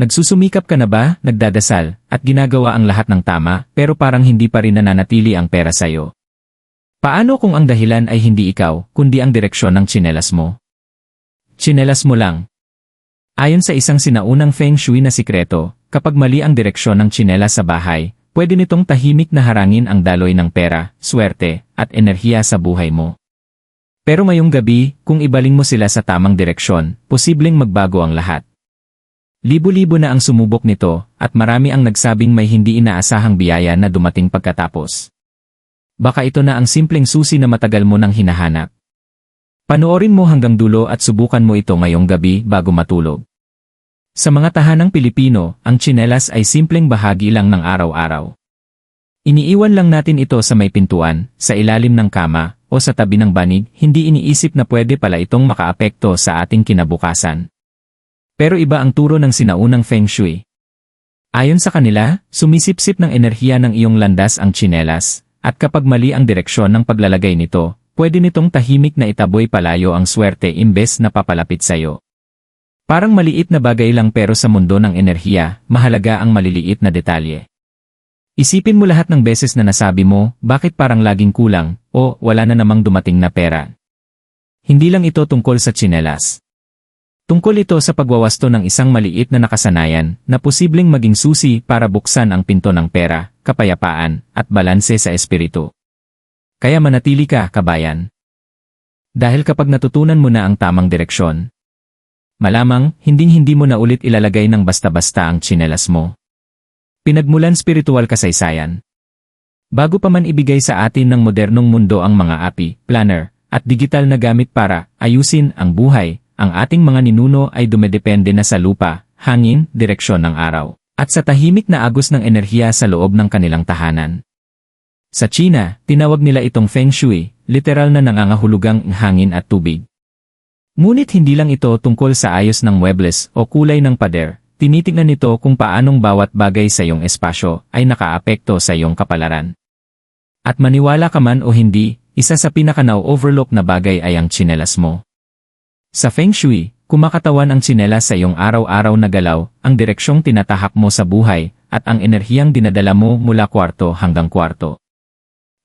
Nagsusumikap ka na ba, nagdadasal, at ginagawa ang lahat ng tama, pero parang hindi pa rin nananatili ang pera sa'yo? Paano kung ang dahilan ay hindi ikaw, kundi ang direksyon ng tsinelas mo? Tsinelas mo lang. Ayon sa isang sinaunang feng shui na sikreto, kapag mali ang direksyon ng tsinelas sa bahay, pwede nitong tahimik na harangin ang daloy ng pera, swerte, at enerhiya sa buhay mo. Pero ngayong gabi, kung ibaling mo sila sa tamang direksyon, posibleng magbago ang lahat. Libo-libo na ang sumubok nito, at marami ang nagsabing may hindi inaasahang biyaya na dumating pagkatapos. Baka ito na ang simpleng susi na matagal mo nang hinahanap. Panoorin mo hanggang dulo at subukan mo ito ngayong gabi bago matulog. Sa mga tahanang Pilipino, ang tsinelas ay simpleng bahagi lang ng araw-araw. Iniiwan lang natin ito sa may pintuan, sa ilalim ng kama, o sa tabi ng banig, hindi iniisip na pwede pala itong makaapekto sa ating kinabukasan. Pero iba ang turo ng sinaunang Feng Shui. Ayon sa kanila, sumisipsip ng enerhiya ng iyong landas ang tsinelas, at kapag mali ang direksyon ng paglalagay nito, pwede nitong tahimik na itaboy palayo ang swerte imbes na papalapit sa'yo. Parang maliit na bagay lang pero sa mundo ng enerhiya, mahalaga ang maliliit na detalye. Isipin mo lahat ng beses na nasabi mo, bakit parang laging kulang, o wala na namang dumating na pera. Hindi lang ito tungkol sa tsinelas. Tungkol ito sa pagwawasto ng isang maliit na nakasanayan na posibleng maging susi para buksan ang pinto ng pera, kapayapaan, at balanse sa espiritu. Kaya manatili ka, kabayan. Dahil kapag natutunan mo na ang tamang direksyon, malamang hinding-hindi mo na ulit ilalagay ng basta-basta ang tsinelas mo. Pinagmulan spiritual kasaysayan. Bago pa man ibigay sa atin ng modernong mundo ang mga api, planner, at digital na gamit para ayusin ang buhay, ang ating mga ninuno ay dumedepende na sa lupa, hangin, direksyon ng araw, at sa tahimik na agos ng enerhiya sa loob ng kanilang tahanan. Sa China, tinawag nila itong Feng Shui, literal na nangangahulugang hangin at tubig. Ngunit hindi lang ito tungkol sa ayos ng muebles o kulay ng pader, tinitignan nito kung paanong bawat bagay sa iyong espasyo ay nakaapekto sa iyong kapalaran. At maniwala ka man o hindi, isa sa pinaka na-overlook na bagay ay ang tsinelas mo. Sa Feng Shui, kumakatawan ang tsinelas sa iyong araw-araw na galaw, ang direksyong tinatahak mo sa buhay, at ang enerhiyang dinadala mo mula kwarto hanggang kwarto.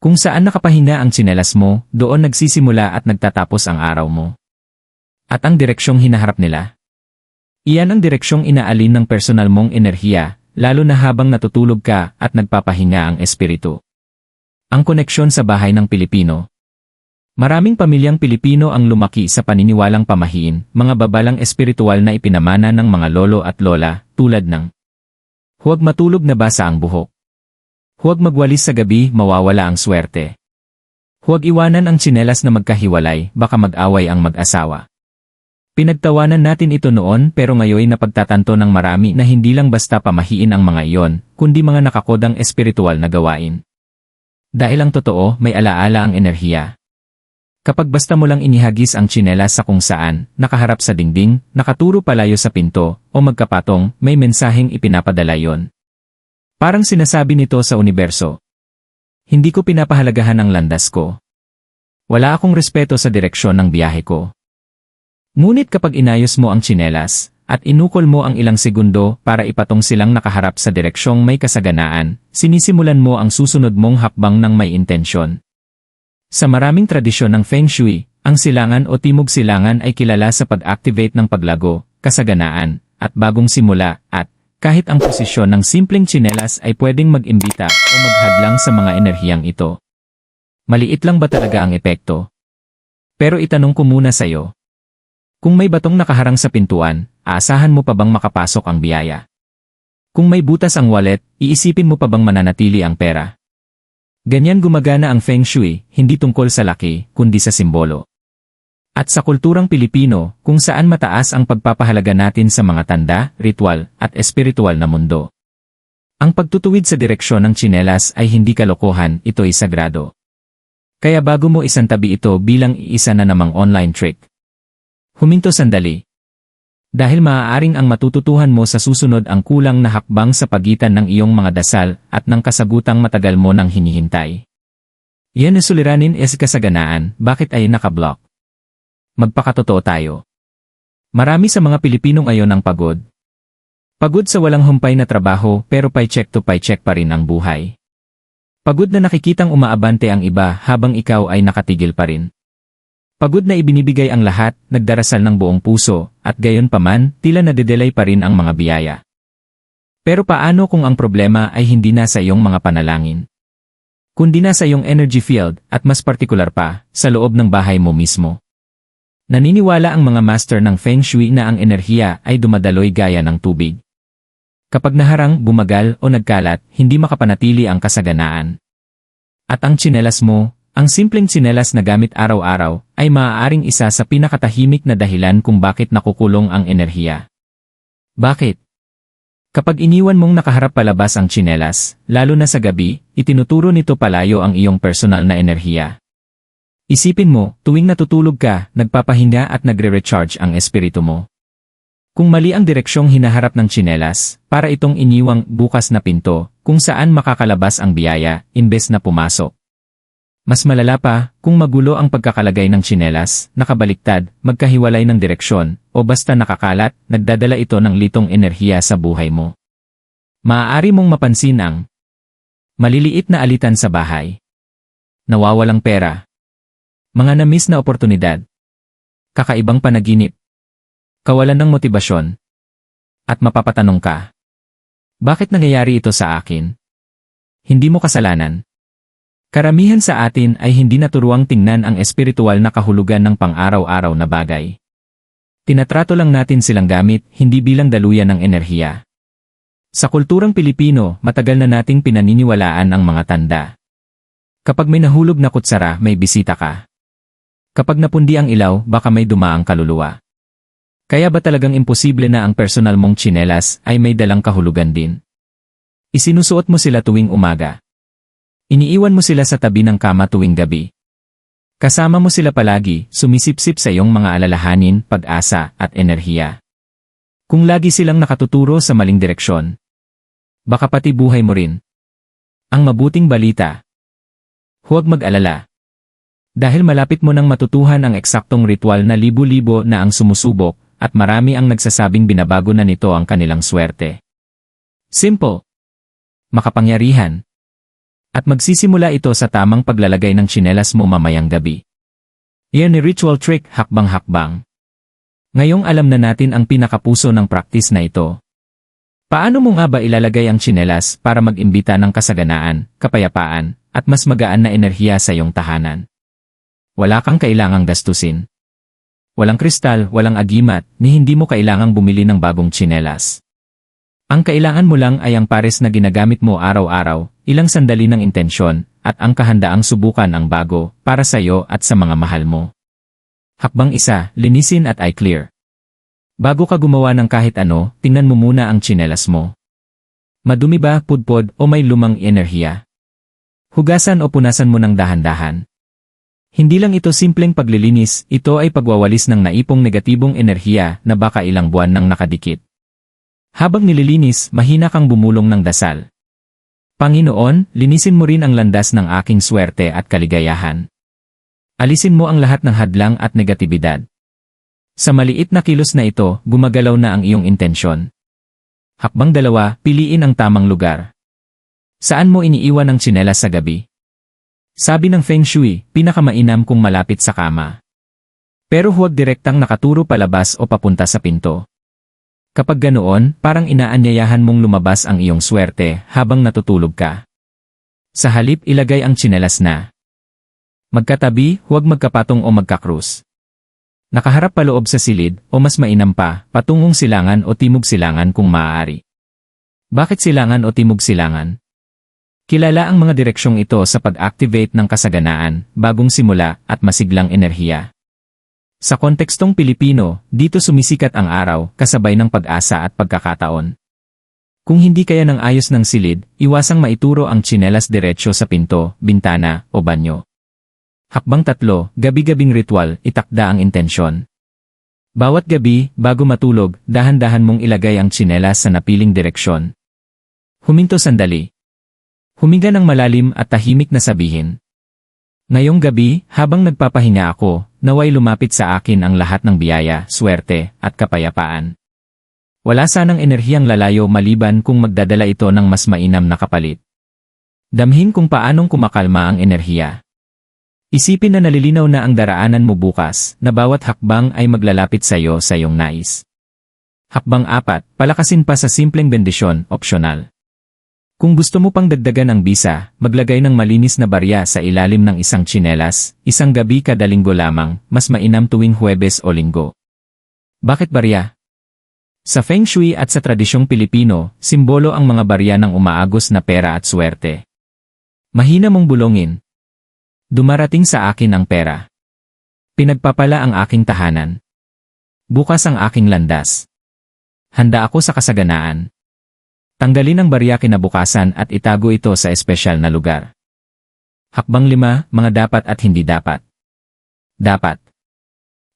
Kung saan nakapahinga ang tsinelas mo, doon nagsisimula at nagtatapos ang araw mo. At ang direksyong hinaharap nila. Iyan ang direksyong inaalin ng personal mong enerhiya, lalo na habang natutulog ka at nagpapahinga ang espiritu. Ang koneksyon sa bahay ng Pilipino, Maraming pamilyang Pilipino ang lumaki sa paniniwalang pamahiin, mga babalang espiritual na ipinamana ng mga lolo at lola, tulad ng Huwag matulog na basa ang buhok. Huwag magwalis sa gabi, mawawala ang swerte. Huwag iwanan ang tsinelas na magkahiwalay, baka mag-away ang mag-asawa. Pinagtawanan natin ito noon pero ngayon napagtatanto ng marami na hindi lang basta pamahiin ang mga iyon, kundi mga nakakodang espiritual na gawain. Dahil ang totoo, may alaala ang enerhiya. Kapag basta mo lang inihagis ang tsinelas sa kung saan, nakaharap sa dingding, nakaturo palayo sa pinto, o magkapatong, may mensaheng ipinapadala yon. Parang sinasabi nito sa universo. Hindi ko pinapahalagahan ang landas ko. Wala akong respeto sa direksyon ng biyahe ko. Ngunit kapag inayos mo ang tsinelas, at inukol mo ang ilang segundo para ipatong silang nakaharap sa direksyong may kasaganaan, sinisimulan mo ang susunod mong hakbang ng may intensyon. Sa maraming tradisyon ng Feng Shui, ang silangan o timog silangan ay kilala sa pag-activate ng paglago, kasaganaan, at bagong simula, at kahit ang posisyon ng simpleng tsinelas ay pwedeng mag-imbita o maghadlang sa mga enerhiyang ito. Maliit lang ba talaga ang epekto? Pero itanong ko muna sa'yo. Kung may batong nakaharang sa pintuan, aasahan mo pa bang makapasok ang biyaya? Kung may butas ang wallet, iisipin mo pa bang mananatili ang pera? Ganyan gumagana ang Feng Shui, hindi tungkol sa laki, kundi sa simbolo. At sa kulturang Pilipino, kung saan mataas ang pagpapahalaga natin sa mga tanda, ritual, at espiritual na mundo. Ang pagtutuwid sa direksyon ng tsinelas ay hindi kalokohan, ito ay sagrado. Kaya bago mo isantabi ito bilang iisa na namang online trick. Huminto sandali, dahil maaaring ang matututuhan mo sa susunod ang kulang na hakbang sa pagitan ng iyong mga dasal at ng kasagutang matagal mo nang hinihintay. Yan na suliranin es kasaganaan, bakit ay nakablock? Magpakatotoo tayo. Marami sa mga Pilipino ngayon ang pagod. Pagod sa walang humpay na trabaho pero paycheck to paycheck pa rin ang buhay. Pagod na nakikitang umaabante ang iba habang ikaw ay nakatigil pa rin. Pagod na ibinibigay ang lahat, nagdarasal ng buong puso, at gayon paman, tila nadedelay pa rin ang mga biyaya. Pero paano kung ang problema ay hindi na sa iyong mga panalangin? Kundi na sa iyong energy field, at mas partikular pa, sa loob ng bahay mo mismo. Naniniwala ang mga master ng Feng Shui na ang enerhiya ay dumadaloy gaya ng tubig. Kapag naharang, bumagal o nagkalat, hindi makapanatili ang kasaganaan. At ang tsinelas mo, ang simpleng tsinelas na gamit araw-araw, ay maaaring isa sa pinakatahimik na dahilan kung bakit nakukulong ang enerhiya. Bakit? Kapag iniwan mong nakaharap palabas ang tsinelas, lalo na sa gabi, itinuturo nito palayo ang iyong personal na enerhiya. Isipin mo, tuwing natutulog ka, nagpapahinga at nagre-recharge ang espiritu mo. Kung mali ang direksyong hinaharap ng tsinelas, para itong iniwang bukas na pinto, kung saan makakalabas ang biyaya, imbes na pumasok. Mas malala pa, kung magulo ang pagkakalagay ng tsinelas, nakabaliktad, magkahiwalay ng direksyon, o basta nakakalat, nagdadala ito ng litong enerhiya sa buhay mo. Maaari mong mapansin ang maliliit na alitan sa bahay. Nawawalang pera, mga namiss na oportunidad. Kakaibang panaginip. Kawalan ng motibasyon. At mapapatanong ka. Bakit nangyayari ito sa akin? Hindi mo kasalanan. Karamihan sa atin ay hindi naturuang tingnan ang espiritual na kahulugan ng pang-araw-araw na bagay. Tinatrato lang natin silang gamit, hindi bilang daluyan ng enerhiya. Sa kulturang Pilipino, matagal na nating pinaniniwalaan ang mga tanda. Kapag may nahulog na kutsara, may bisita ka. Kapag napundi ang ilaw, baka may dumaang kaluluwa. Kaya ba talagang imposible na ang personal mong tsinelas ay may dalang kahulugan din? Isinusuot mo sila tuwing umaga. Iniiwan mo sila sa tabi ng kama tuwing gabi. Kasama mo sila palagi, sumisipsip sa iyong mga alalahanin, pag-asa, at enerhiya. Kung lagi silang nakatuturo sa maling direksyon, baka pati buhay mo rin. Ang mabuting balita. Huwag mag-alala. Dahil malapit mo nang matutuhan ang eksaktong ritual na libo-libo na ang sumusubok, at marami ang nagsasabing binabago na nito ang kanilang swerte. Simple. Makapangyarihan. At magsisimula ito sa tamang paglalagay ng tsinelas mo mamayang gabi. Iyan ni ritual trick hakbang-hakbang. Ngayong alam na natin ang pinakapuso ng praktis na ito. Paano mo nga ba ilalagay ang tsinelas para mag-imbita ng kasaganaan, kapayapaan, at mas magaan na enerhiya sa iyong tahanan? Wala kang kailangang gastusin. Walang kristal, walang agimat, ni hindi mo kailangang bumili ng bagong tsinelas. Ang kailangan mo lang ay ang pares na ginagamit mo araw-araw, ilang sandali ng intensyon, at ang kahandaang subukan ang bago, para sa iyo at sa mga mahal mo. Hakbang isa, linisin at eye clear. Bago ka gumawa ng kahit ano, tingnan mo muna ang tsinelas mo. Madumi ba, pudpod, o may lumang enerhiya? Hugasan o punasan mo ng dahan-dahan. Hindi lang ito simpleng paglilinis, ito ay pagwawalis ng naipong negatibong enerhiya na baka ilang buwan nang nakadikit. Habang nililinis, mahina kang bumulong ng dasal. Panginoon, linisin mo rin ang landas ng aking swerte at kaligayahan. Alisin mo ang lahat ng hadlang at negatibidad. Sa maliit na kilos na ito, gumagalaw na ang iyong intensyon. Hakbang dalawa, piliin ang tamang lugar. Saan mo iniiwan ang tsinelas sa gabi? Sabi ng Feng Shui, pinakamainam kung malapit sa kama. Pero huwag direktang nakaturo palabas o papunta sa pinto. Kapag ganoon, parang inaanyayahan mong lumabas ang iyong swerte habang natutulog ka. Sa halip ilagay ang tsinelas na. Magkatabi, huwag magkapatong o magkakrus. Nakaharap paloob sa silid o mas mainam pa, patungong silangan o timog silangan kung maaari. Bakit silangan o timog silangan? Kilala ang mga direksyong ito sa pag-activate ng kasaganaan, bagong simula, at masiglang enerhiya. Sa kontekstong Pilipino, dito sumisikat ang araw, kasabay ng pag-asa at pagkakataon. Kung hindi kaya ng ayos ng silid, iwasang maituro ang tsinelas diretsyo sa pinto, bintana, o banyo. Hakbang tatlo, gabi-gabing ritual, itakda ang intensyon. Bawat gabi, bago matulog, dahan-dahan mong ilagay ang tsinelas sa napiling direksyon. Huminto sandali, Huminga ng malalim at tahimik na sabihin. Ngayong gabi, habang nagpapahinga ako, naway lumapit sa akin ang lahat ng biyaya, swerte, at kapayapaan. Wala sanang enerhiyang lalayo maliban kung magdadala ito ng mas mainam na kapalit. Damhin kung paanong kumakalma ang enerhiya. Isipin na nalilinaw na ang daraanan mo bukas, na bawat hakbang ay maglalapit sa iyo sa iyong nais. Hakbang apat, palakasin pa sa simpleng bendisyon, optional. Kung gusto mo pang dagdagan ang bisa, maglagay ng malinis na barya sa ilalim ng isang tsinelas, isang gabi kada linggo lamang, mas mainam tuwing Huwebes o Linggo. Bakit barya? Sa Feng Shui at sa tradisyong Pilipino, simbolo ang mga barya ng umaagos na pera at swerte. Mahina mong bulongin. Dumarating sa akin ang pera. Pinagpapala ang aking tahanan. Bukas ang aking landas. Handa ako sa kasaganaan. Tanggalin ang barya kinabukasan at itago ito sa espesyal na lugar. Hakbang lima, mga dapat at hindi dapat. Dapat.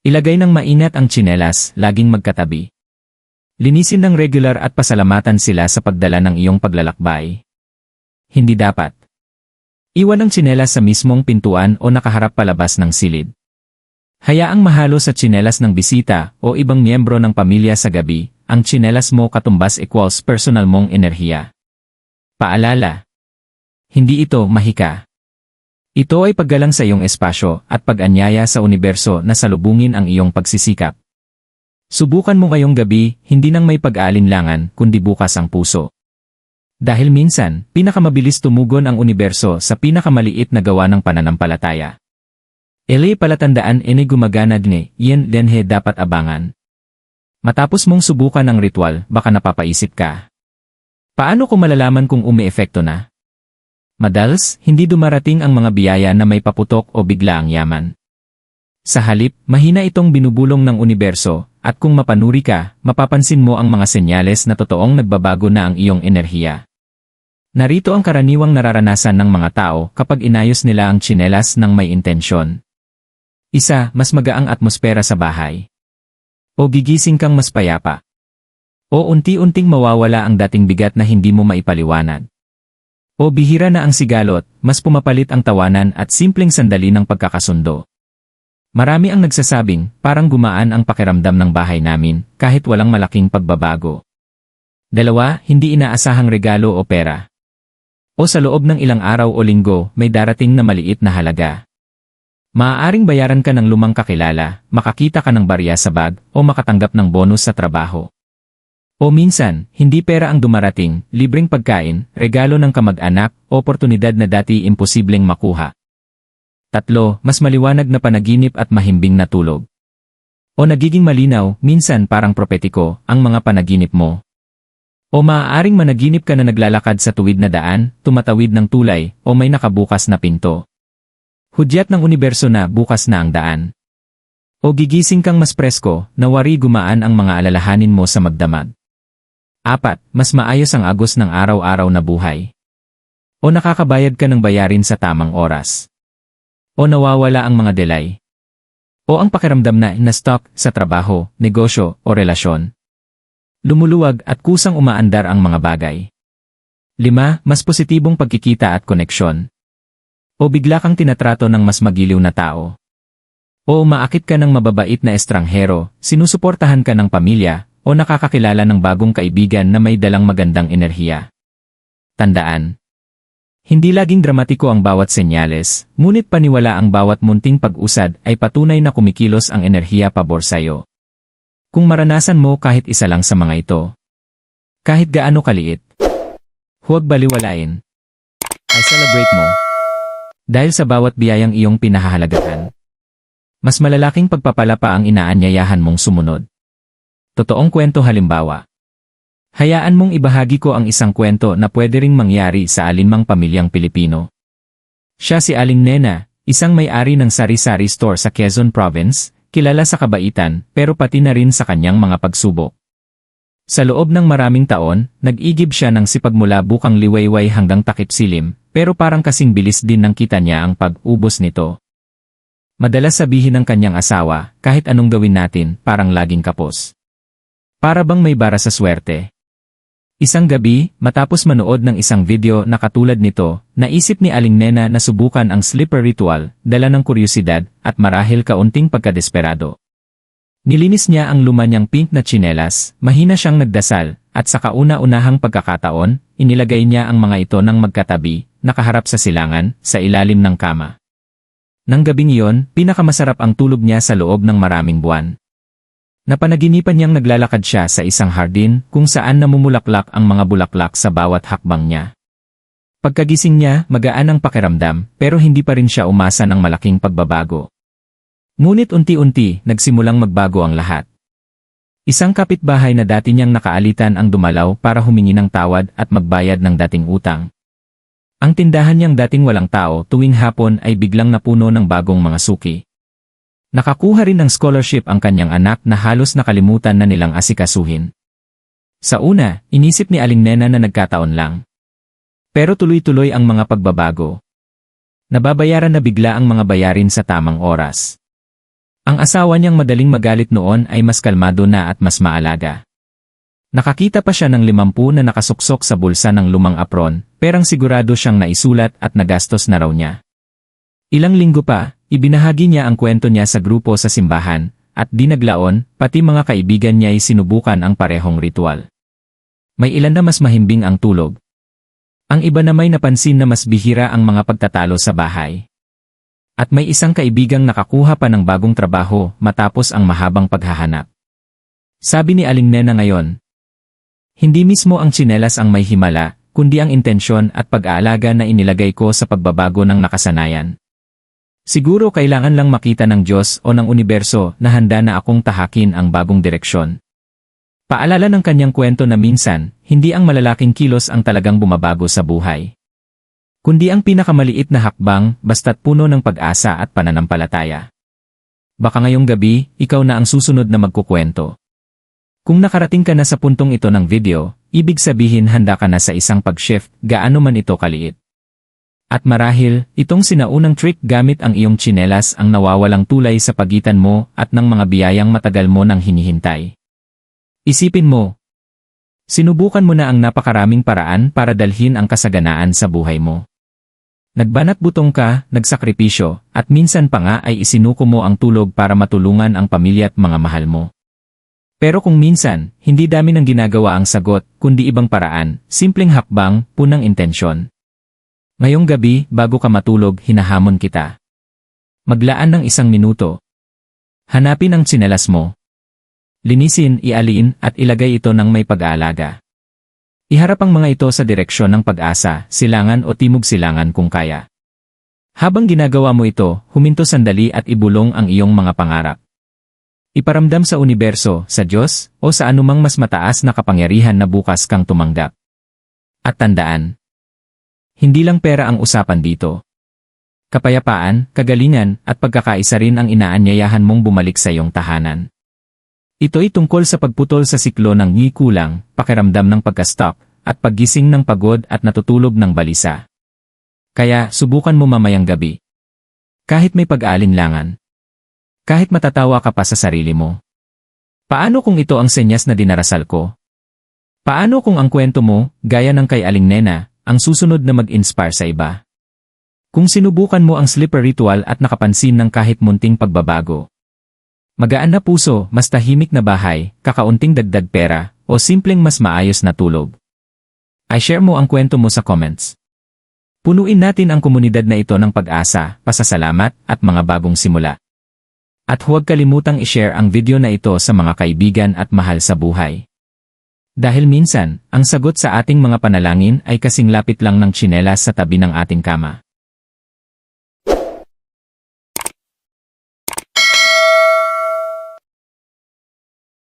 Ilagay ng mainat ang tsinelas, laging magkatabi. Linisin ng regular at pasalamatan sila sa pagdala ng iyong paglalakbay. Hindi dapat. Iwan ang tsinelas sa mismong pintuan o nakaharap palabas ng silid. Hayaang mahalo sa tsinelas ng bisita o ibang miyembro ng pamilya sa gabi, ang tsinelas mo katumbas equals personal mong enerhiya. Paalala. Hindi ito mahika. Ito ay paggalang sa iyong espasyo at pag-anyaya sa universo na salubungin ang iyong pagsisikap. Subukan mo ngayong gabi, hindi nang may pag-aalinlangan, kundi bukas ang puso. Dahil minsan, pinakamabilis tumugon ang universo sa pinakamaliit na gawa ng pananampalataya. Ele palatandaan ene gumagana dne, yen denhe dapat abangan. Matapos mong subukan ang ritual, baka napapaisip ka. Paano ko malalaman kung umiepekto na? Madalas, hindi dumarating ang mga biyaya na may paputok o bigla ang yaman. Sa halip, mahina itong binubulong ng universo, at kung mapanuri ka, mapapansin mo ang mga senyales na totoong nagbabago na ang iyong enerhiya. Narito ang karaniwang nararanasan ng mga tao kapag inayos nila ang tsinelas ng may intensyon. Isa, mas magaang atmosfera sa bahay. O gigising kang mas payapa. O unti-unting mawawala ang dating bigat na hindi mo maipaliwanag. O bihira na ang sigalot, mas pumapalit ang tawanan at simpleng sandali ng pagkakasundo. Marami ang nagsasabing, parang gumaan ang pakiramdam ng bahay namin, kahit walang malaking pagbabago. Dalawa, hindi inaasahang regalo o pera. O sa loob ng ilang araw o linggo, may darating na maliit na halaga. Maaaring bayaran ka ng lumang kakilala, makakita ka ng barya sa bag, o makatanggap ng bonus sa trabaho. O minsan, hindi pera ang dumarating, libreng pagkain, regalo ng kamag-anak, oportunidad na dati imposibleng makuha. Tatlo, mas maliwanag na panaginip at mahimbing na tulog. O nagiging malinaw, minsan parang propetiko, ang mga panaginip mo. O maaaring managinip ka na naglalakad sa tuwid na daan, tumatawid ng tulay, o may nakabukas na pinto. Hudyat ng universo na bukas na ang daan. O gigising kang mas presko, nawari gumaan ang mga alalahanin mo sa magdamag. Apat, mas maayos ang agos ng araw-araw na buhay. O nakakabayad ka ng bayarin sa tamang oras. O nawawala ang mga delay. O ang pakiramdam na na-stock sa trabaho, negosyo, o relasyon. Lumuluwag at kusang umaandar ang mga bagay. Lima, mas positibong pagkikita at koneksyon. O bigla kang tinatrato ng mas magiliw na tao. O umaakit ka ng mababait na estranghero, sinusuportahan ka ng pamilya, o nakakakilala ng bagong kaibigan na may dalang magandang enerhiya. Tandaan. Hindi laging dramatiko ang bawat senyales, ngunit paniwala ang bawat munting pag-usad ay patunay na kumikilos ang enerhiya pabor sa'yo. Kung maranasan mo kahit isa lang sa mga ito, kahit gaano kaliit, huwag baliwalain. Ay celebrate mo. Dahil sa bawat biyayang iyong pinahahalagahan, mas malalaking pagpapala pa ang inaanyayahan mong sumunod. Totoong kwento halimbawa. Hayaan mong ibahagi ko ang isang kwento na pwede ring mangyari sa alinmang pamilyang Pilipino. Siya si Aling Nena, isang may-ari ng sari-sari store sa Quezon Province, kilala sa kabaitan pero pati na rin sa kanyang mga pagsubok. Sa loob ng maraming taon, nag-igib siya ng sipagmula bukang liwayway hanggang takip silim, pero parang kasing bilis din ng kita niya ang pag-ubos nito. Madalas sabihin ng kanyang asawa, kahit anong gawin natin, parang laging kapos. Para bang may bara sa swerte? Isang gabi, matapos manood ng isang video na katulad nito, naisip ni Aling Nena na subukan ang slipper ritual, dala ng kuryosidad, at marahil kaunting pagkadesperado. Nilinis niya ang luma niyang pink na tsinelas, mahina siyang nagdasal, at sa kauna-unahang pagkakataon, inilagay niya ang mga ito ng magkatabi, nakaharap sa silangan, sa ilalim ng kama. Nang gabing iyon, pinakamasarap ang tulog niya sa loob ng maraming buwan. Napanaginipan niyang naglalakad siya sa isang hardin kung saan namumulaklak ang mga bulaklak sa bawat hakbang niya. Pagkagising niya, magaan ang pakiramdam, pero hindi pa rin siya umasa ng malaking pagbabago. Ngunit unti-unti, nagsimulang magbago ang lahat. Isang kapitbahay na dati niyang nakaalitan ang dumalaw para humingi ng tawad at magbayad ng dating utang. Ang tindahan niyang dating walang tao tuwing hapon ay biglang napuno ng bagong mga suki. Nakakuha rin ng scholarship ang kanyang anak na halos nakalimutan na nilang asikasuhin. Sa una, inisip ni Aling Nena na nagkataon lang. Pero tuloy-tuloy ang mga pagbabago. Nababayaran na bigla ang mga bayarin sa tamang oras. Ang asawa niyang madaling magalit noon ay mas kalmado na at mas maalaga. Nakakita pa siya ng limampu na nakasuksok sa bulsa ng lumang apron, perang sigurado siyang naisulat at nagastos na raw niya. Ilang linggo pa, ibinahagi niya ang kwento niya sa grupo sa simbahan, at di naglaon, pati mga kaibigan niya ay sinubukan ang parehong ritual. May ilan na mas mahimbing ang tulog. Ang iba na may napansin na mas bihira ang mga pagtatalo sa bahay. At may isang kaibigang nakakuha pa ng bagong trabaho matapos ang mahabang paghahanap. Sabi ni Aling Nena ngayon, Hindi mismo ang tsinelas ang may himala, kundi ang intensyon at pag-aalaga na inilagay ko sa pagbabago ng nakasanayan. Siguro kailangan lang makita ng Diyos o ng universo na handa na akong tahakin ang bagong direksyon. Paalala ng kanyang kwento na minsan, hindi ang malalaking kilos ang talagang bumabago sa buhay kundi ang pinakamaliit na hakbang basta't puno ng pag-asa at pananampalataya. Baka ngayong gabi, ikaw na ang susunod na magkukwento. Kung nakarating ka na sa puntong ito ng video, ibig sabihin handa ka na sa isang pag-shift, gaano man ito kaliit. At marahil, itong sinaunang trick gamit ang iyong tsinelas ang nawawalang tulay sa pagitan mo at ng mga biyayang matagal mo nang hinihintay. Isipin mo, sinubukan mo na ang napakaraming paraan para dalhin ang kasaganaan sa buhay mo. Nagbanat butong ka, nagsakripisyo, at minsan pa nga ay isinuko mo ang tulog para matulungan ang pamilya at mga mahal mo. Pero kung minsan, hindi dami ng ginagawa ang sagot, kundi ibang paraan, simpleng hakbang, punang intensyon. Ngayong gabi, bago ka matulog, hinahamon kita. Maglaan ng isang minuto. Hanapin ang tsinelas mo. Linisin, ialiin, at ilagay ito ng may pag-aalaga. Iharap ang mga ito sa direksyon ng pag-asa, silangan o timog silangan kung kaya. Habang ginagawa mo ito, huminto sandali at ibulong ang iyong mga pangarap. Iparamdam sa universo, sa Diyos, o sa anumang mas mataas na kapangyarihan na bukas kang tumanggap. At tandaan, hindi lang pera ang usapan dito. Kapayapaan, kagalingan, at pagkakaisa rin ang inaanyayahan mong bumalik sa iyong tahanan. Ito'y tungkol sa pagputol sa siklo ng ngikulang, pakiramdam ng pagka-stop, at paggising ng pagod at natutulog ng balisa. Kaya, subukan mo mamayang gabi. Kahit may pag-aalinlangan. Kahit matatawa ka pa sa sarili mo. Paano kung ito ang senyas na dinarasal ko? Paano kung ang kwento mo, gaya ng kay Aling Nena, ang susunod na mag-inspire sa iba? Kung sinubukan mo ang slipper ritual at nakapansin ng kahit munting pagbabago, Magaan na puso, mas tahimik na bahay, kakaunting dagdag pera, o simpleng mas maayos na tulog. I-share mo ang kwento mo sa comments. Punuin natin ang komunidad na ito ng pag-asa, pasasalamat, at mga bagong simula. At huwag kalimutang i-share ang video na ito sa mga kaibigan at mahal sa buhay. Dahil minsan, ang sagot sa ating mga panalangin ay kasing lapit lang ng tsinelas sa tabi ng ating kama.